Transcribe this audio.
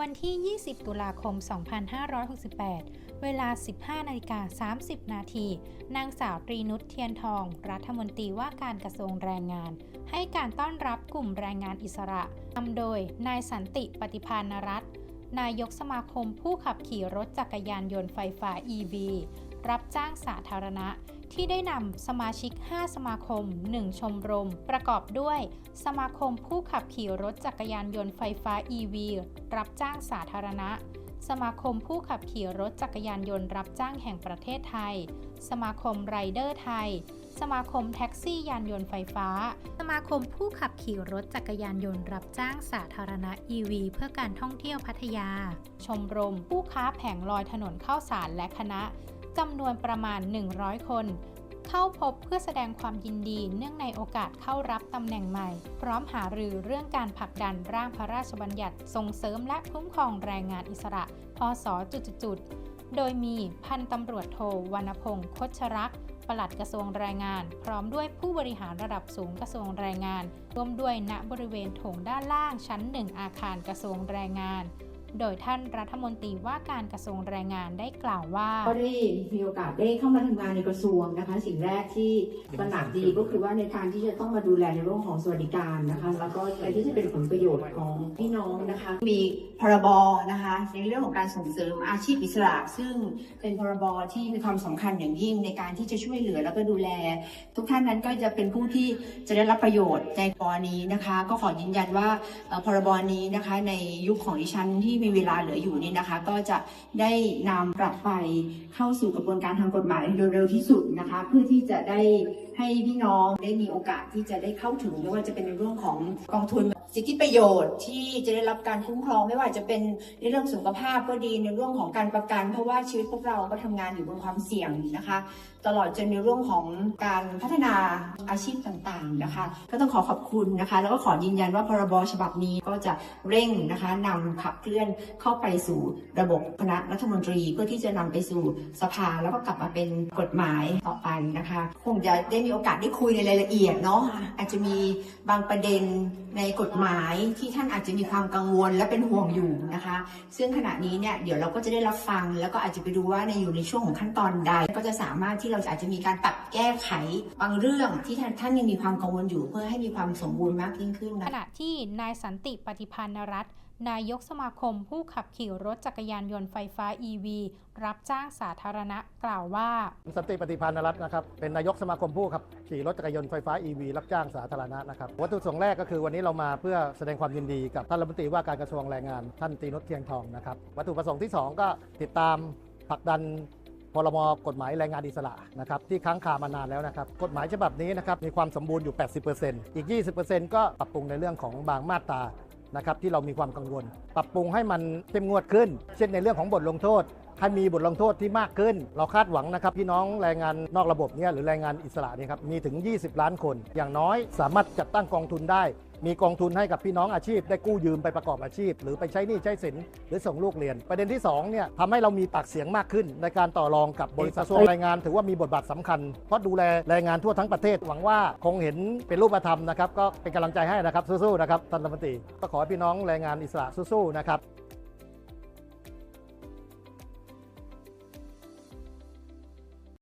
วันที่ 20 ตุลาคม 2568 เวลา 15นาฬิกา30 นาที นางสาวตรีนุชเทียนทอง รัฐมนตรีว่าการกระทรวงแรงงาน ให้การต้อนรับกลุ่มแรงงานอิสระนำโดย นายสันติปฏิพานรัตน์นายกสมาคมผู้ขับขี่รถจักรยานยนต์ไฟฟ้า EV รับจ้างสาธารณะ ที่ได้นำสมาชิก 5 สมาคม 1 ชมรม ประกอบด้วย สมาคมผู้ขับขี่รถจักรยานยนต์ไฟฟ้า EV รับจ้างสาธารณะ สมาคมผู้ขับขี่รถจักรยานยนต์รับจ้างแห่งประเทศไทย สมาคมไรเดอร์ไทย สมาคมแท็กซี่ยานยนต์ไฟฟ้า สมาคมผู้ขับขี่รถจักรยานยนต์รับจ้างสาธารณะ EV เพื่อการท่องเที่ยวพัทยา ชมรมผู้ค้าแผงลอยถนนข้าวสารและคณะ จำนวนประมาณ 100 คน เข้าพบเพื่อแสดงความยินดีเนื่องในโอกาสเข้ารับตำแหน่งใหม่ พร้อมหารือเรื่องการผลักดันร่างพระราชบัญญัติส่งเสริมและคุ้มครองแรงงานอิสระ พศจุดๆโดยมีพันตำรวจโทวรรณพงศ์คชรักษปลัดกระทรวงแรงงาน พร้อมด้วยผู้บริหารระดับสูงกระทรวงแรงงาน ร่วมด้วยณบริเวณโถงด้านล่างชั้นหนึ่งอาคารกระทรวงแรงงาน โดยท่านรัฐมนตรีว่าการกระทรวงแรงงานได้กล่าวว่าก็ได้มีโอกาสได้เข้ามาทำงานในกระทรวงนะคะ สิ่งแรกที่ตระหนักดีก็คือว่าในการที่จะต้องมาดูแลในเรื่องของสวัสดิการนะคะ แล้วก็อะไรที่จะเป็นผลประโยชน์ของพี่น้องนะคะ มีพรบนะคะ ในเรื่องของการส่งเสริมอาชีพอิสระ ซึ่งเป็นพรบที่มีความสำคัญอย่างยิ่งในการที่จะช่วยเหลือแล้วก็ดูแล ทุกท่านนั้นก็จะเป็นผู้ที่จะได้รับประโยชน์ในปนี้นะคะ ก็ขอยืนยันว่าเอ่อพรบนี้นะคะในยุคของดิฉันที่มีเวลาเหลืออยู่นี่นะคะ ก็จะได้นำกลับไปเข้าสู่กระบวนการทางกฎหมายโดยเร็วที่สุดนะคะ เพื่อที่จะได้ให้พี่น้องได้มีโอกาสที่จะได้เข้าถึงไม่ว่าจะเป็นในเรื่องของกองทุน สิทธิประโยชน์ที่จะได้รับการคุ้มครองไม่ว่าจะเป็นในเรื่องสุขภาพก็ดีในเรื่องของการประกัน เพราะว่าชีวิตพวกเราก็ทำงานอยู่บนความเสี่ยงนะคะ ตลอดจนในเรื่องของการพัฒนาอาชีพต่างๆนะคะ ก็ต้องขอขอบคุณนะคะ แล้วก็ขอยืนยันว่าพรบฉบับนี้ก็จะเร่งนะคะนำขับเคลื่อนเข้าไปสู่ระบบคณะรัฐมนตรี เพื่อที่จะนำไปสู่สภาแล้วก็กลับมาเป็นกฎหมายต่อไปนะคะ คงจะได้มีโอกาสได้คุยในรายละเอียดเนาะอาจจะมีบางประเด็นในกฎหมายที่ท่านอาจจะมีความกังวลและเป็นห่วงอยู่นะคะ ซึ่งขณะนี้เนี่ยเดี๋ยวเราก็จะได้รับฟัง แล้วก็อาจจะไปดูว่าในอยู่ในช่วงของขั้นตอนใด ก็จะสามารถที่เราอาจจะมีการปรับแก้ไขบางเรื่องที่ท่านท่านยังมีความกังวลอยู่ เพื่อให้มีความสมบูรณ์มากยิ่งขึ้นขนะคะณะที่นายสันติปฏิพันธ์รัตน์ นายกสมาคมผู้ขับขี่รถจักรยานยนต์ไฟฟ้า EV รับจ้างสาธารณะกล่าวว่า สันติปฏิพันธ์รัตน์นะครับเป็นนายกสมาคมผู้ขับขี่รถจักรยานยนต์ไฟฟ้า EV รับจ้างสาธารณะนะครับวัตถุประสงค์แรกก็คือวันนี้เรามาเพื่อแสดงความยินดีกับท่านรัฐมนตรีว่าการกระทรวงแรงงาน ท่านตีนุชเทียงทองนะครับวัตถุประสงค์ที่ 2 ก็ติดตามผลักดันพรบกฎหมายแรงงานอิสระนะครับที่ค้างคามานานแล้วนะครับกฎหมายฉบับนี้นะครับมีความสมบูรณ์อยู่ 80%อีก 20%ก็ปรับปรุงในเรื่องของบางมาตรา นะครับที่เรามีความกังวล ปรับปรุงให้มันเข้มงวดขึ้น เช่นในเรื่องของบทลงโทษ ให้มีบทลงโทษที่มากขึ้น เราคาดหวังนะครับพี่น้องแรงงานนอกระบบเนี่ยหรือแรงงานอิสระเนี่ยครับมีถึง 20 ล้านคน อย่างน้อยสามารถจัดตั้งกองทุนได้ มีกองทุนให้กับพี่น้องอาชีพ ได้กู้ยืมไปประกอบอาชีพ หรือไปใช้หนี้ใช้สินหรือส่งลูกเรียน ประเด็นที่2เนี่ยทำให้เรามีปากเสียงมากขึ้น ในการต่อรองกับบริษัทกระทรวงแรงงานถือว่ามีบทบาทสำคัญ เพราะดูแลแรงงานทั่วทั้งประเทศหวังว่าคงเห็นเป็นรูปธรรมนะครับก็เป็นกำลังใจให้นะครับสู้ๆนะครับท่านรัฐมนตรีก็ขอให้พี่น้องแรงงานอิสระสู้ๆนะครับ